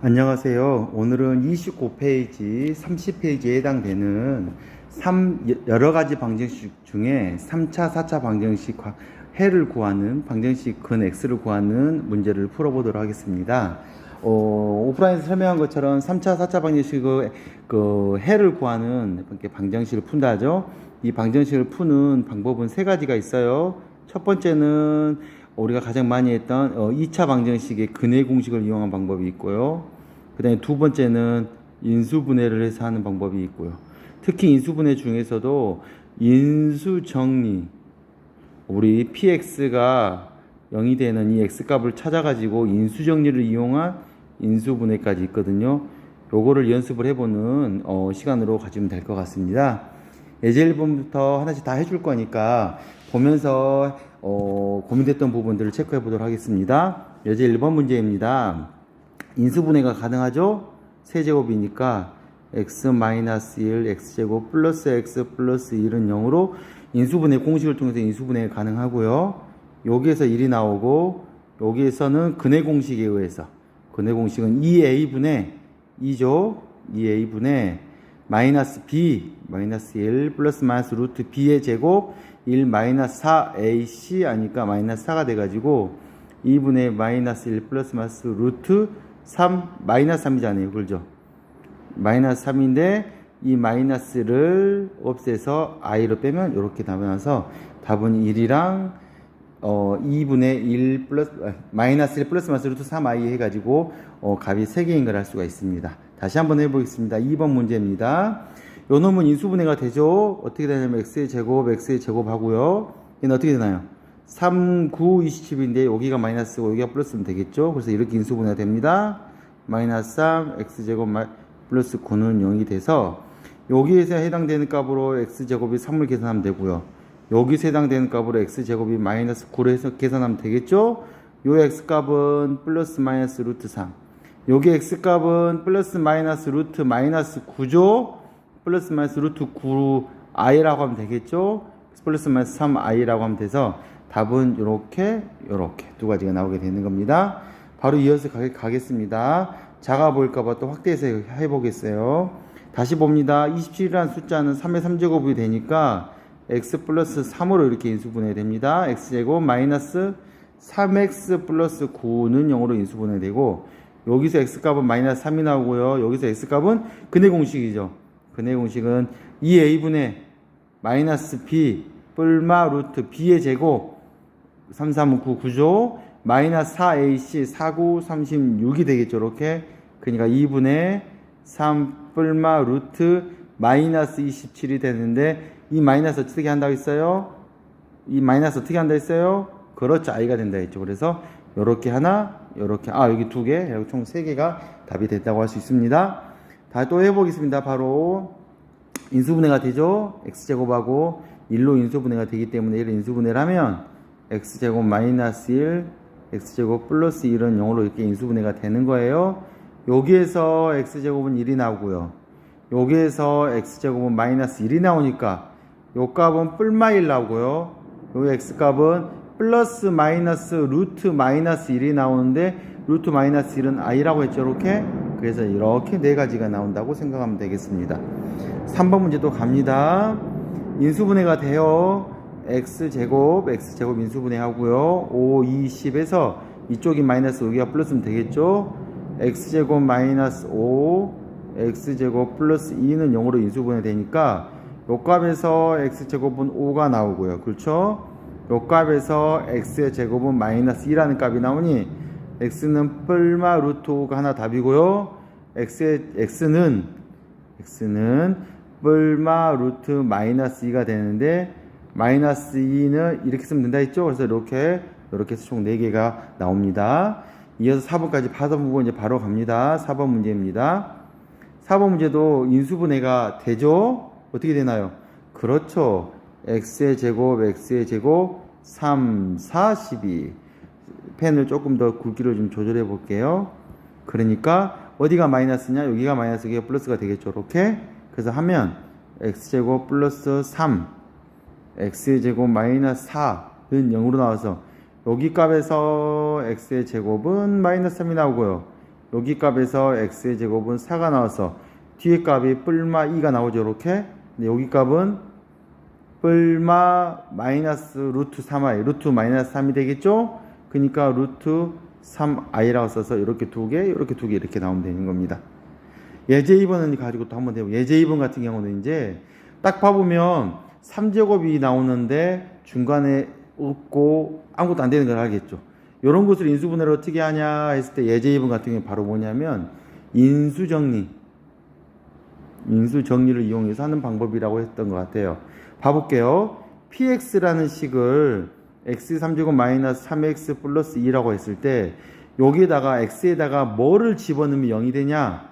안녕하세요. 오늘은 29페이지, 30페이지에 해당되는 3, 여러 가지 방정식 중에 3차, 4차 방정식 과- 해를 구하는 방정식 근 x를 구하는 문제를 풀어보도록 하겠습니다. 어, 오프라인에서 설명한 것처럼 3차, 4차 방정식의 그 해를 구하는 이렇게 방정식을 푼다죠. 이 방정식을 푸는 방법은 세 가지가 있어요. 첫 번째는 우리가 가장 많이 했던 어, 2차 방정식의 근해 공식을 이용한 방법이 있고요. 그 다음에 두 번째는 인수분해를 해서 하는 방법이 있고요. 특히 인수분해 중에서도 인수정리, 우리 px가 0이 되는 이 x값을 찾아가지고 인수정리를 이용한 인수분해까지 있거든요. 요거를 연습을 해보는 어, 시간으로 가지면 될 것 같습니다. 예제 1번부터 하나씩 다 해줄 거니까 보면서 어, 고민됐던 부분들을 체크해 보도록 하겠습니다. 예제 1번 문제입니다. 인수분해가 가능하죠? 세제곱이니까 x-1, x제곱 플러스 x 플러스 1은 0으로 인수분해 공식을 통해서 인수분해가 가능하고요. 여기에서 1이 나오고 여기에서는 근해 공식에 의해서 근해 공식은 2a분의 2죠. 2a분의 마이너스 b 마이너스 1 플러스 마이너스 루트 b의 제곱 1 마이너스 4ac 하니까 마이너스 4가 돼가지고 2분의 마이너스 1 플러스 마이너스 루트 3 마이너스 3이잖아요. 그죠? 마이너스 3인데 이 마이너스를 없애서 i로 빼면 이렇게 나와서 답은 1이랑 어 2분의 1 플러스 아, 마이너스 1 플러스 마이너스 루트 3i 해가지고 어 값이 3개인 걸 알 수가 있습니다. 다시 한번 해보겠습니다. 2번 문제입니다. 요 놈은 인수분해가 되죠. 어떻게 되냐면 x의 제곱, x의 제곱 하고요. 얘는 어떻게 되나요? 3, 9, 27인데 여기가 마이너스고 여기가 플러스면 되겠죠. 그래서 이렇게 인수분해가 됩니다. 마이너스 3, x제곱 마- 플러스 9는 0이 돼서 여기에서 해당되는 값으로 x제곱이 3을 계산하면 되고요. 여기서 해당되는 값으로 x제곱이 마이너스 9를 해서 계산하면 되겠죠? 요 x값은 플러스 마이너스 루트 3. 여기 x값은 플러스 마이너스 루트 마이너스 9죠? 플러스 마이너스 루트 9i라고 하면 되겠죠? 플러스 마이너스 3i라고 하면 돼서 답은 이렇게 이렇게 두 가지가 나오게 되는 겁니다. 바로 이어서 가, 가겠습니다. 작아 보일까봐 또 확대해서 해보겠어요. 다시 봅니다. 27이라는 숫자는 3의 3제곱이 되니까 x 플러스 3으로 이렇게 인수분해 됩니다. x제곱 마이너스 3x 플러스 9는 0으로 인수분해 되고 여기서 x값은 마이너스 3이 나오고요. 여기서 x값은 근해 공식이죠. 근해 공식은 2a분의 마이너스 b 뿔마 루트 b의 제곱 3, 3, 9, 9죠. 마이너스 4ac 4, 9, 36이 되겠죠. 이렇게. 그러니까 2분의 3 뿔마 루트 마이너스 27이 되는데 이 마이너스 어떻게 한다고 했어요? 이 마이너스 어떻게 한다 했어요? 그렇죠. i가 된다 했죠. 그래서 요렇게 하나, 요렇게 아 여기 두 개, 여기 총 세 개가 답이 됐다고 할 수 있습니다. 다 또 해보겠습니다. 바로 인수분해가 되죠. x제곱하고 1로 인수분해가 되기 때문에 1을 인수분해를 하면 x제곱 마이너스 1, x제곱 플러스 1은 0으로 이렇게 인수분해가 되는 거예요. 여기에서 x제곱은 1이 나오고요. 여기에서 x제곱은 마이너스 1이 나오니까 요 값은 뿔마 1 나오고요. 요 x값은 플러스 마이너스 루트 마이너스 1이 나오는데 루트 마이너스 1은 i라고 했죠. 이렇게. 그래서 이렇게 네 가지가 나온다고 생각하면 되겠습니다. 3번 문제도 갑니다. 인수분해가 돼요. x제곱, x제곱 인수분해 하고요. 5, 2, 10에서 이쪽이 마이너스 여기가 플러스면 되겠죠. x제곱 마이너스 5, x제곱 플러스 2는 0으로 인수분해 되니까 요 값에서 x제곱은 5가 나오고요. 그렇죠? 요 값에서 x의 제곱은 마이너스 2라는 값이 나오니 x는 뿔마 루트 5가 하나 답이고요. x의 x는 x는 뿔마 루트 마이너스 2가 되는데 마이너스 2는 이렇게 쓰면 된다 했죠? 그래서 이렇게 이렇게 해서 총 4개가 나옵니다. 이어서 4번까지 받아보고 이제 바로 갑니다. 4번 문제입니다. 4번 문제도 인수분해가 되죠? 어떻게 되나요? 그렇죠. X의 제곱, x의 제곱, 3, 4, 12. 펜을 조금 더 굵기를 좀 조절해 볼게요. 그러니까 어디가 마이너스냐? 여기가 마이너스, 여기가 플러스가 되겠죠. 이렇게. 그래서 하면 x제곱 플러스 3, x의 제곱 마이너스 4는 0으로 나와서 여기 값에서 x의 제곱은 마이너스 3이 나오고요. 여기 값에서 x의 제곱은 4가 나와서 뒤에 값이 뿔마 2가 나오죠 이렇게 근데 여기 값은 뿔마 마이너스 루트 3i 루트 마이너스 3이 되겠죠? 그러니까 루트 3i라고 써서 이렇게 두개 이렇게 두 개 이렇게 나오면 되는 겁니다. 예제 2번은 가지고 또 한번 해보고 예제 2번 같은 경우는 이제 딱 봐보면 3제곱이 나오는데 중간에 없고 아무것도 안 되는 걸 알겠죠? 이런 것을 인수분해를 어떻게 하냐 했을 때 예제 2번 같은 경우는 바로 뭐냐면 인수정리 인수정리를 이용해서 하는 방법이라고 했던 것 같아요 봐볼게요. px라는 식을 x 3제곱 마이너스 3x 플러스 2라고 했을 때 여기에다가 x에다가 뭐를 집어넣으면 0이 되냐?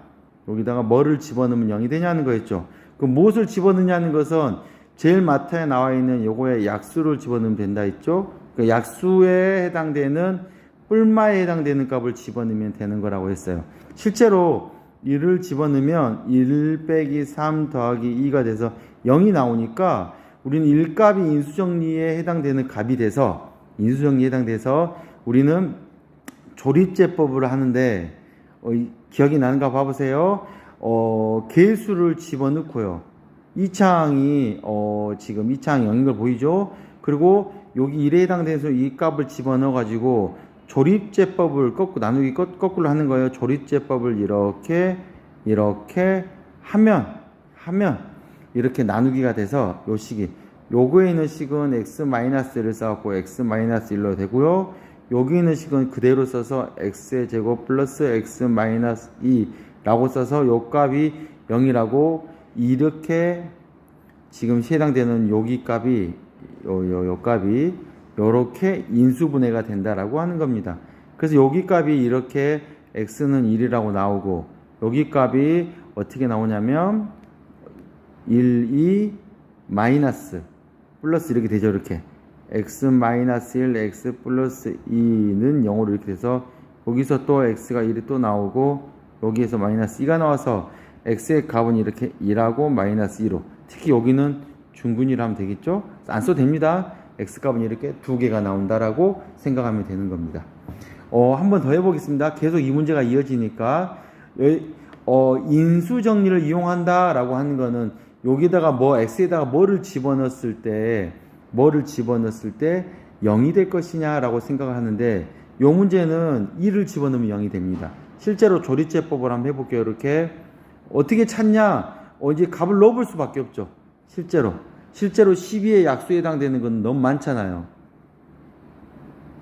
여기다가 뭐를 집어넣으면 0이 되냐는 거였죠. 그 무엇을 집어넣냐는 것은 제일 마타에 나와 있는 요거에 약수를 집어넣으면 된다 했죠. 그 약수에 해당되는 뿔마에 해당되는 값을 집어넣으면 되는 거라고 했어요. 실제로 1을 집어넣으면 1 빼기 3 더하기 2가 돼서 0이 나오니까 우리는 1값이 인수정리에 해당되는 값이 돼서 인수정리에 해당돼서 우리는 조립제법을 하는데 어, 이- 기억이 나는가 봐보세요. 어, 개수를 집어넣고요. 이 창이 어, 지금 이 창 0인 걸 보이죠? 그리고 여기 1에 해당돼서 이 값을 집어넣어 가지고 조립제법을 거꾸로 나누기 거, 거꾸로 하는 거예요. 조립제법을 이렇게 이렇게 하면 하면 이렇게 나누기가 돼서 요 식이 요거에 있는 식은 x-1을 써갖고 x-1로 되고요. 여기 있는 식은 그대로 써서 x의 제곱 플러스 x-2라고 써서 요 값이 0이라고 이렇게 지금 해당되는 여기 값이 요, 요, 요 값이 요렇게 인수분해가 된다라고 하는 겁니다. 그래서 여기 값이 이렇게 x는 1이라고 나오고 여기 값이 어떻게 나오냐면 1, 2 마이너스 플러스 이렇게 되죠 이렇게. X 마이너스 1 x 플러스 2는 0으로 이렇게 돼서 여기서 또 x가 1이 또 나오고 여기에서 마이너스 2가 나와서 x의 값은 이렇게 1하고 마이너스 2로. 특히 여기는 중근이라 하면 되겠죠? 안 써도 됩니다. X 값은 이렇게 두 개가 나온다라고 생각하면 되는 겁니다. 어, 한 번 더 해보겠습니다. 계속 이 문제가 이어지니까. 여- 어, 인수 정리를 이용한다라고 하는 거는 여기다가 뭐 x에다가 뭐를 집어넣었을 때 뭐를 집어넣었을 때 0이 될 것이냐라고 생각을 하는데 요 문제는 1을 집어넣으면 0이 됩니다. 실제로 조리제법을 한번 해볼게요. 이렇게 어떻게 찾냐? 어, 이제 값을 넣어볼 수밖에 없죠. 실제로 실제로 12의 약수에 해당되는 건 너무 많잖아요.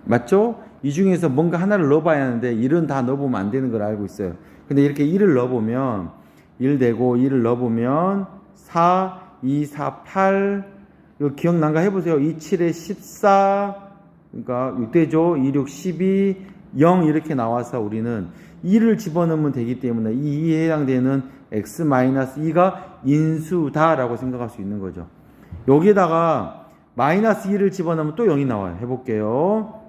맞죠? 이 중에서 뭔가 하나를 넣어봐야 하는데 1은 다 넣어보면 안 되는 걸 알고 있어요. 근데 이렇게 1을 넣어보면 1 되고 2를 넣어보면 4, 2, 4, 8 이거 기억난가 해보세요. 2, 7에 14 그러니까 6대죠. 2, 6, 12 0 이렇게 나와서 우리는 2를 집어넣으면 되기 때문에 이 2에 해당되는 x-2가 인수다라고 생각할 수 있는 거죠. 여기에다가 마이너스 2를 집어넣으면 또 0이 나와요. 해볼게요.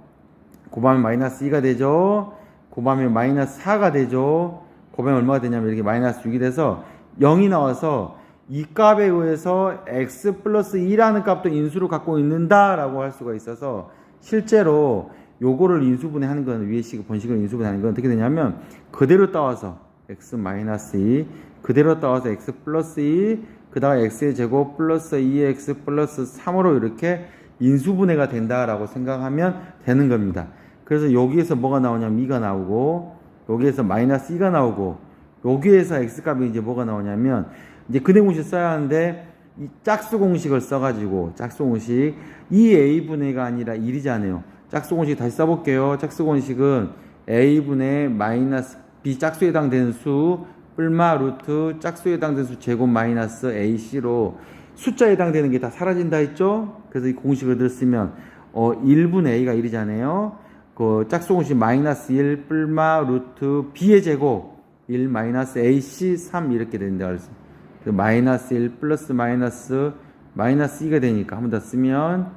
곱하면 마이너스 2가 되죠. 곱하면 마이너스 4가 되죠. 곱하면 얼마가 되냐면 이렇게 마이너스 6이 돼서 0이 나와서 이 값에 의해서 x 플러스 2라는 값도 인수로 갖고 있는다라고 할 수가 있어서 실제로 요거를 인수분해 하는 건 위에 식 번식을 인수분해 하는 건 어떻게 되냐면 그대로 따와서 x 마이너스 2 그대로 따와서 x 플러스 2 그다가 x의 제곱 플러스 2x 플러스 3으로 이렇게 인수분해가 된다라고 생각하면 되는 겁니다. 그래서 여기에서 뭐가 나오냐면 2가 나오고 여기에서 마이너스 2가 나오고 여기에서 x값이 이제 뭐가 나오냐면 이제 근해 공식 써야 하는데 이 짝수 공식을 써가지고 짝수 공식 2a분의가 아니라 1이잖아요. 짝수 공식 다시 써볼게요. 짝수 공식은 a분의 마이너스 b 짝수에 해당되는 수 뿔마 루트 짝수에 해당되는 수 제곱 마이너스 ac로 숫자에 해당되는 게 다 사라진다 했죠? 그래서 이 공식을 들 쓰면 어 1분의 a가 1이잖아요. 그 짝수 공식 마이너스 1 뿔마 루트 b의 제곱 1 마이너스 ac 3 이렇게 된다 그랬어. 그 마이너스 1 플러스 마이너스 마이너스 2가 되니까 한 번 더 쓰면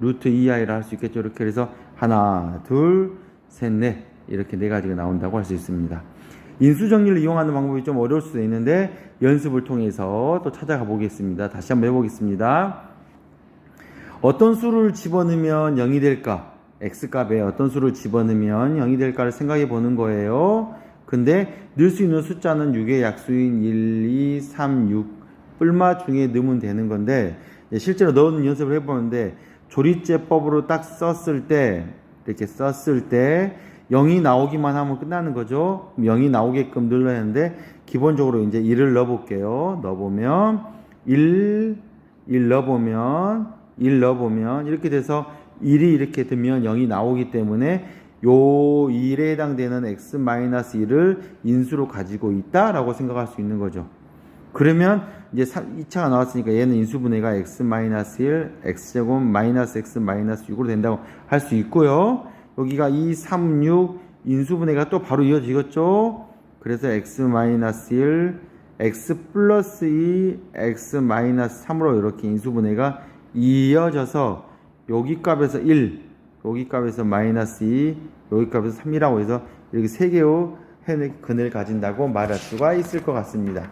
루트 2i를 할 수 있겠죠. 이렇게 그래서 하나, 둘, 셋, 넷 이렇게 네 가지가 나온다고 할 수 있습니다. 인수 정리를 이용하는 방법이 좀 어려울 수도 있는데 연습을 통해서 또 찾아가 보겠습니다. 다시 한번 해보겠습니다. 어떤 수를 집어넣으면 0이 될까? x값에 어떤 수를 집어넣으면 0이 될까를 생각해 보는 거예요. 근데 넣을 수 있는 숫자는 6의 약수인 1, 2, 3, 6 뿔마 중에 넣으면 되는 건데 실제로 넣는 연습을 해보는데 조리제법으로 딱 썼을 때 이렇게 썼을 때 0이 나오기만 하면 끝나는 거죠. 0이 나오게끔 눌러야 하는데 기본적으로 이제 1을 넣어볼게요. 넣어보면 1, 1 넣어보면 1 넣어보면 이렇게 돼서 1이 이렇게 되면 0이 나오기 때문에 요 1에 해당되는 x-1을 인수로 가지고 있다라고 생각할 수 있는 거죠. 그러면 이제 2차가 나왔으니까 얘는 인수분해가 x-1, x제곱 마이너스 x-6으로 된다고 할 수 있고요. 여기가 2, 3, 6 인수분해가 또 바로 이어지겠죠. 그래서 x-1, x 플러스 2, x-3으로 이렇게 인수분해가 이어져서 여기 값에서 1, 여기 값에서 마이너스 2, 여기 값에서 3이라고 해서 이렇게 세 개의 근을 가진다고 말할 수가 있을 것 같습니다.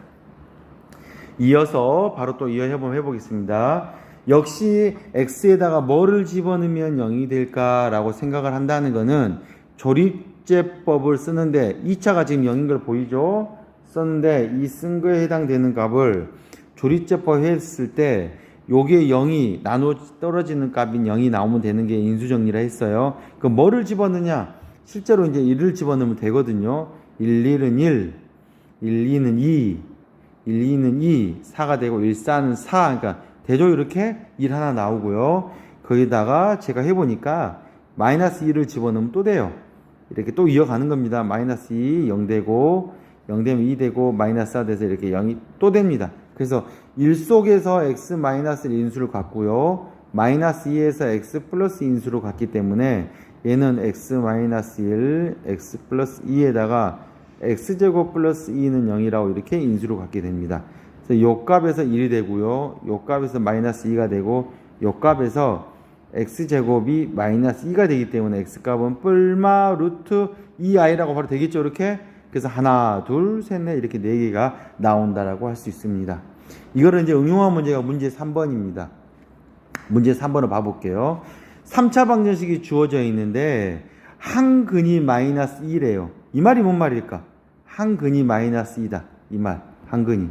이어서 바로 또 이어 해보면 해보겠습니다. 역시 x에다가 뭐를 집어넣으면 0이 될까라고 생각을 한다는 것은 조립제법을 쓰는데 2차가 지금 0인 걸 보이죠? 썼는데 이 쓴 거에 해당되는 값을 조립제법 했을 때 요게 0이 나눠 떨어지는 값인 0이 나오면 되는 게 인수정리라 했어요. 그 뭐를 집어넣냐? 실제로 이제 1을 집어넣으면 되거든요. 1, 1은 1, 1, 2는 2, 1, 2는 2, 4가 되고 1, 4는 4. 그러니까 대조 이렇게 1 하나 나오고요. 거기다가 제가 해보니까 마이너스 2를 집어넣으면 또 돼요. 이렇게 또 이어가는 겁니다. 마이너스 2, 0 되고 0 되면 2 되고 마이너스 4 돼서 이렇게 0이 또 됩니다. 그래서 1 속에서 x 마이너스 인수를 갖고요. 마이너스 2에서 x 플러스 인수로 갖기 때문에 얘는 x 마이너스 1, x 플러스 2에다가 x제곱 플러스 2는 0이라고 이렇게 인수로 갖게 됩니다. 그래서 요 값에서 1이 되고요. 요 값에서 마이너스 2가 되고 요 값에서 x제곱이 마이너스 2가 되기 때문에 x값은 뿔마 루트 2i라고 바로 되겠죠. 이렇게 그래서 하나, 둘, 셋, 넷 이렇게 네 개가 나온다라고 할 수 있습니다. 이거를 이제 응용한 문제가 문제 3번입니다. 문제 3번을 봐볼게요. 3차 방정식이 주어져 있는데 한 근이 마이너스 2래요. 이 말이 뭔 말일까? 한 근이 마이너스 2다. 이 말. 한 근이.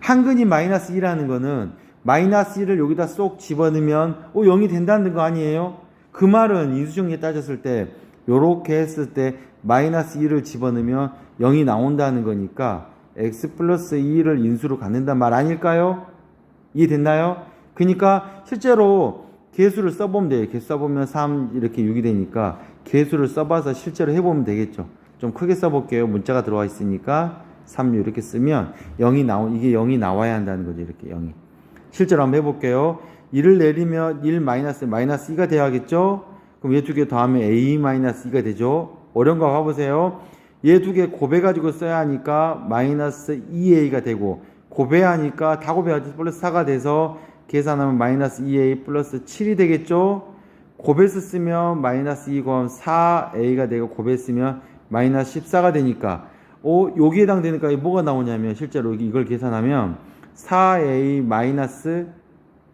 한 근이 마이너스 2라는 거는 마이너스 1을 여기다 쏙 집어넣으면 어 0이 된다는 거 아니에요? 그 말은 인수정리 따졌을 때 요렇게 했을 때 마이너스 1을 집어넣으면 0이 나온다는 거니까 x 플러스 2를 인수로 갖는단 말 아닐까요? 이해됐나요? 그러니까 실제로 개수를 써보면 돼요. 개수 써보면 3 이렇게 6이 되니까 개수를 써봐서 실제로 해보면 되겠죠. 좀 크게 써볼게요. 문자가 들어와 있으니까 3, 6 이렇게 쓰면 0이 나오 이게 0이 나와야 한다는 거죠. 이렇게 0이. 실제로 한번 해볼게요. 1을 내리면 1 마이너스 마이너스 2가 돼야겠죠? 그럼 얘 두 개 더하면 a 마이너스 2가 되죠? 어려운 거 봐보세요. 얘 두개 곱해가지고 써야 하니까 마이너스 2a가 되고 곱해하니까 다 곱해가지고 플러스 4가 돼서 계산하면 마이너스 2a 플러스 7이 되겠죠? 곱해서 쓰면 마이너스 2 곱하면 4a가 되고 곱했으면 마이너스 14가 되니까. 오 여기에 해당되니까 뭐가 나오냐면 실제로 이걸 계산하면 4a 마이너스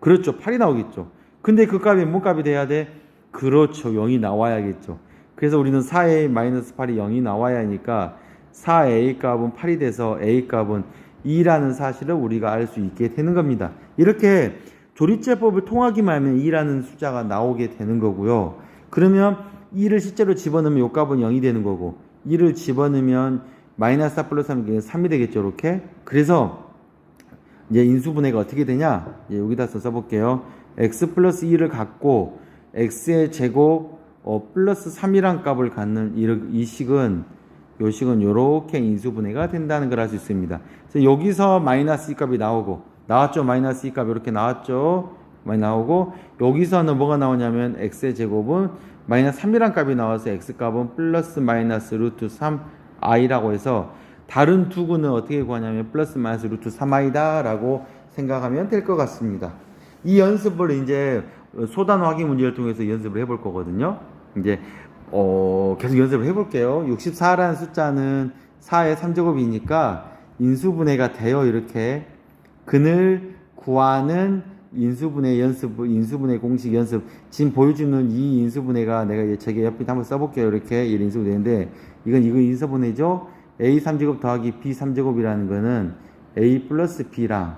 그렇죠. 8이 나오겠죠. 근데 그 값이 뭔 값이 돼야 돼? 그렇죠. 0이 나와야겠죠 그래서 우리는 4a 마이너스 8이 0이 나와야 하니까 4a 값은 8이 돼서 a 값은 2라는 사실을 우리가 알 수 있게 되는 겁니다 이렇게 조립제법을 통하기만 하면 2라는 숫자가 나오게 되는 거고요 그러면 2를 실제로 집어넣으면 요 값은 0이 되는 거고 2를 집어넣으면 마이너스 4 플러스 3이 3이 되겠죠 이렇게 그래서 이제 인수분해가 어떻게 되냐? 예, 여기다 써볼게요. x 플러스 2를 갖고 x의 제곱 어, 플러스 3이란 값을 갖는 이, 이 식은 요 식은 요렇게 인수분해가 된다는 걸 알 수 있습니다. 그래서 여기서 마이너스 2 값이 나오고 나왔죠? 마이너스 2 값이 이렇게 나왔죠? 많이 나오고 여기서는 뭐가 나오냐면 x의 제곱은 마이너스 3이란 값이 나와서 x 값은 플러스 마이너스 루트 3i라고 해서 다른 두 근은 어떻게 구하냐면 플러스 마이너스 루트 3i다 라고 생각하면 될 것 같습니다. 이 연습을 이제 소단 확인 문제를 통해서 연습을 해볼 거거든요. 이제 어 계속 연습을 해볼게요. 64라는 숫자는 4의 3제곱이니까 인수분해가 돼요. 이렇게 근을 구하는 인수분해 연습, 인수분해 공식 연습. 지금 보여주는 이 인수분해가 내가 책에 옆에 한번 써볼게요. 이렇게 이 인수분해인데 이건 이거 인수분해죠. a 3제곱 더하기 b 3제곱이라는 거는 a 플러스 b랑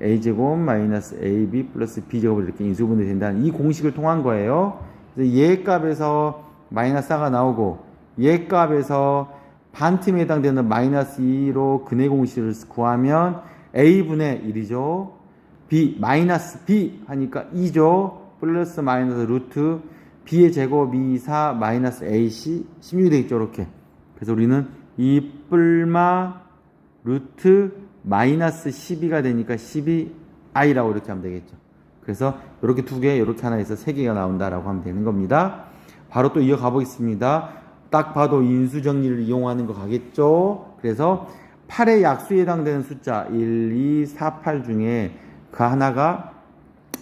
a제곱 마이너스 ab 플러스 b제곱을 이렇게 인수분해 된다는 이 공식을 통한 거예요. 얘 값에서 마이너스 4가 나오고 얘 값에서 반틈에 해당되는 마이너스 2로 근해 공식을 구하면 a분의 1이죠. b 마이너스 b 하니까 2죠. 플러스 마이너스 루트 b의 제곱이 4 마이너스 ac 16이 되겠죠. 이렇게. 그래서 우리는 2 뿔마 루트 마이너스 12가 되니까 12i라고 이렇게 하면 되겠죠. 그래서 이렇게 두 개, 이렇게 하나 해서 세 개가 나온다라고 하면 되는 겁니다. 바로 또 이어가 보겠습니다. 딱 봐도 인수 정리를 이용하는 거 가겠죠. 그래서 8의 약수에 해당되는 숫자 1, 2, 4, 8 중에 그 하나가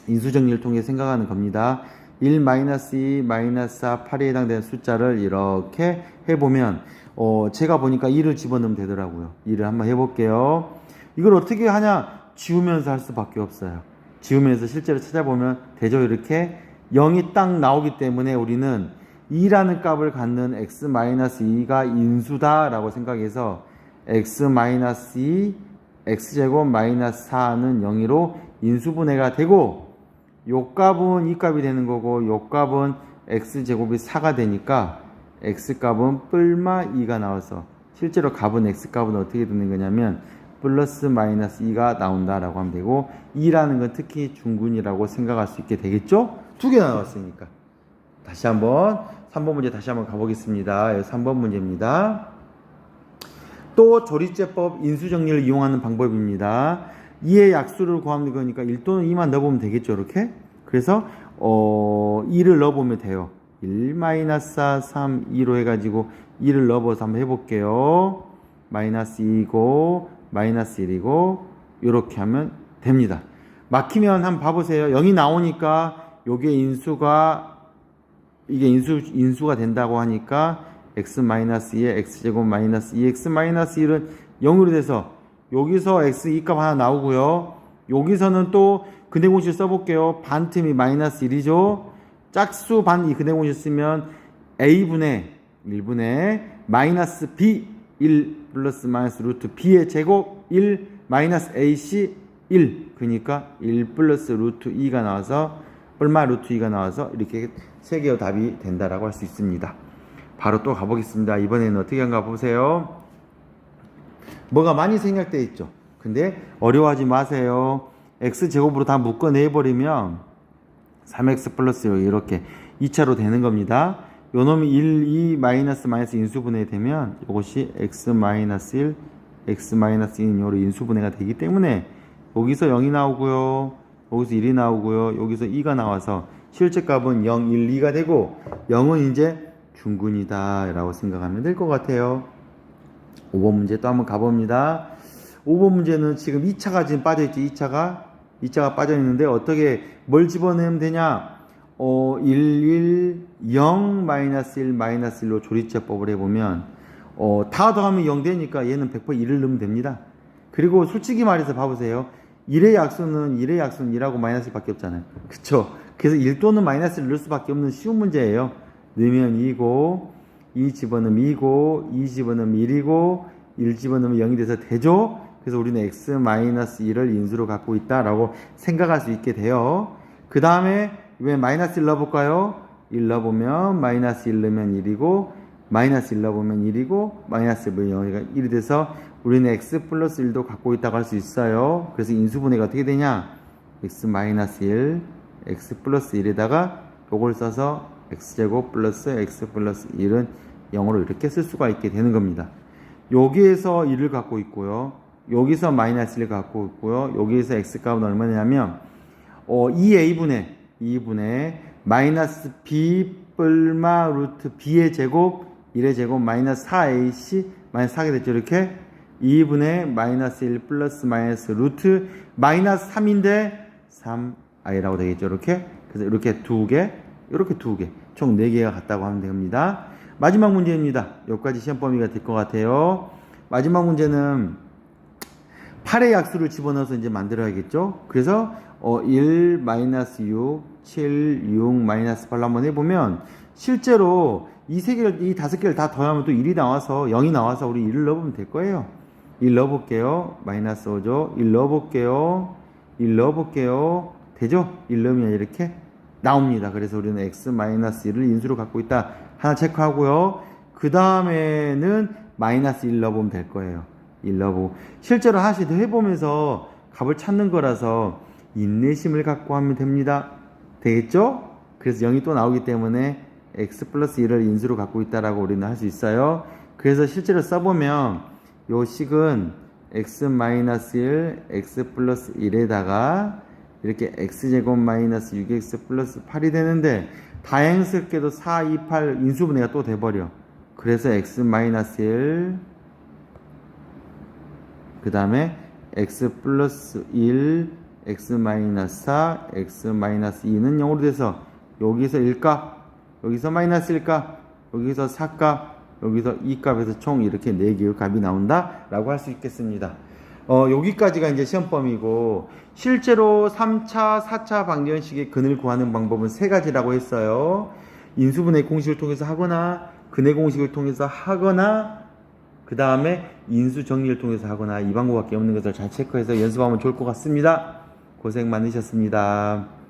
인수 정리를 통해 생각하는 겁니다. 1 마이너스 2 마이너스 4 8에 해당되는 숫자를 이렇게 해보면 어 제가 보니까 1을 집어넣으면 되더라고요. 1을 한번 해볼게요. 이걸 어떻게 하냐? 지우면서 할 수밖에 없어요. 지우면서 실제로 찾아보면 되죠. 이렇게 0이 딱 나오기 때문에 우리는 2라는 값을 갖는 x-2가 인수다라고 생각해서 x-2 x제곱 마이너스 4는 0으로 인수분해가 되고 요 값은 이 값이 되는 거고 요 값은 x제곱이 4가 되니까 x값은 뿔마 2가 나와서 실제로 값은 x값은 어떻게 되는 거냐면 플러스 마이너스 2가 나온다라고 하면 되고 2라는 건 특히 중근이라고 생각할 수 있게 되겠죠? 두 개 나왔으니까 다시 한번 3번 문제 다시 한번 가보겠습니다. 여기 3번 문제입니다. 또 조리제법 인수정리를 이용하는 방법입니다. 2의 약수를 구하는 거니까 1 또는 2만 넣어보면 되겠죠, 이렇게? 그래서, 어, 2를 넣어보면 돼요. 1 마이너스 4, 3, 2로 해가지고 2를 넣어봐서 한번 해볼게요. 마이너스 2고, 마이너스 1이고, 이렇게 하면 됩니다. 막히면 한번 봐보세요. 0이 나오니까 요게 인수가 이게 인수, 인수가 된다고 하니까 x-2에 x제곱 마이너스 2x-1은 0으로 돼서 여기서 x 2값 하나 나오고요. 여기서는 또 근해공식 써볼게요. 반틈이 마이너스 1이죠. 짝수 반 이 근해공식 쓰면 a분의 1분의 마이너스 b 1 플러스 마이너스 루트 b의 제곱 1 마이너스 ac 1 그러니까 1 플러스 루트 2가 나와서 얼마 루트 2가 나와서 이렇게 세 개의 답이 된다라고 할 수 있습니다. 바로 또 가보겠습니다. 이번에는 어떻게 한가 보세요. 뭐가 많이 생략되어 있죠. 근데 어려워하지 마세요. x제곱으로 다 묶어내버리면 3x 플러스 이렇게 2차로 되는 겁니다. 요 놈이 1, 2, 마이너스 마이너스 인수분해 되면 이것이 x 마이너스 1, x 마이너스 2로 인수분해가 되기 때문에 여기서 0이 나오고요. 여기서 1이 나오고요. 여기서 2가 나와서 실제 값은 0, 1, 2가 되고 0은 이제 중근이다 라고 생각하면 될 것 같아요. 5번 문제 또 한번 가봅니다. 5번 문제는 지금 2차가 지금 빠져있죠. 2차가 2차가 빠져있는데 어떻게 뭘 집어넣으면 되냐? 어, 1, 1, 0, 마이너스 1, 마이너스 1로 조리제법을 해보면 어, 다 더하면 0 되니까 얘는 100% 1을 넣으면 됩니다. 그리고 솔직히 말해서 봐보세요. 1의 약수는 1의 약수는 1하고 마이너스 1밖에 없잖아요. 그쵸? 그래서 1 또는 마이너스를 넣을 수밖에 없는 쉬운 문제예요. 넣으면 2고 2 집어넣으면 2고 2 집어넣으면 1이고 1 집어넣으면 0이 돼서 되죠? 그래서 우리는 x-1을 인수로 갖고 있다라고 생각할 수 있게 돼요. 그 다음에 왜 마이너스 1 넣어볼까요? 1 넣어보면 마이너스 1 넣으면 1이고 마이너스 1 넣어보면 1이고 마이너스 1 넣으면 0이 1이 돼서 우리는 x 플러스 1도 갖고 있다고 할 수 있어요. 그래서 인수분해가 어떻게 되냐? x 마이너스 1, x 플러스 1에다가 요걸 써서 x제곱 플러스 x 플러스 1은 0으로 이렇게 쓸 수가 있게 되는 겁니다. 여기에서 1을 갖고 있고요. 여기서 마이너스 1을 갖고 있고요. 여기에서 x값은 얼마냐면 어, 2a분의 2분의 마이너스 b 뿔마 루트 b의 제곱 1의 제곱 마이너스 4ac 마이너스 4게 됐죠. 이렇게 2분의 마이너스 1 플러스 마이너스 루트 마이너스 3인데 3i라고 되겠죠. 이렇게 그래서 이렇게 두 개, 이렇게 두 개, 총네 개가 같다고 하면 됩니다. 마지막 문제입니다. 여기까지 시험 범위가 될 것 같아요. 마지막 문제는 8의 약수를 집어넣어서 이제 만들어야겠죠. 그래서 어, 1 마이너스 6, 7, 6 마이너스 8로 한번 해보면 실제로 이 세 개를 이 다섯 개를 다 더하면 또 1이 나와서 0이 나와서 우리 1을 넣어보면 될 거예요. 1 넣어볼게요. 마이너스 5죠. 1 넣어볼게요. 1 넣어볼게요. 되죠? 1 넣으면 이렇게 나옵니다. 그래서 우리는 x 마이너스 1을 인수로 갖고 있다. 하나 체크하고요. 그 다음에는 마이너스 1 넣어보면 될 거예요. 1 넣어보고. 실제로 더 해보면서 값을 찾는 거라서 인내심을 갖고 하면 됩니다. 되겠죠? 그래서 0이 또 나오기 때문에 x 플러스 1을 인수로 갖고 있다라고 우리는 할 수 있어요. 그래서 실제로 써보면 요 식은 x 마이너스 1, x 플러스 1에다가 이렇게 x제곱 마이너스 6x 플러스 8이 되는데 다행스럽게도 4, 2, 8 인수분해가 또 돼버려. 그래서 x 마이너스 1, 그 다음에 x 플러스 1, x 마이너스 4, x 마이너스 2는 0으로 돼서 여기서 1값, 여기서 마이너스 1값, 여기서 4값, 여기서 2값에서 총 이렇게 4개의 값이 나온다 라고 할 수 있겠습니다. 어, 여기까지가 이제 시험범위고 실제로 3차, 4차 방정식의 근을 구하는 방법은 세 가지라고 했어요. 인수분해 공식을 통해서 하거나 근해 공식을 통해서 하거나 그 다음에 인수 정리를 통해서 하거나 이 방법밖에 없는 것을 잘 체크해서 연습하면 좋을 것 같습니다. 고생 많으셨습니다.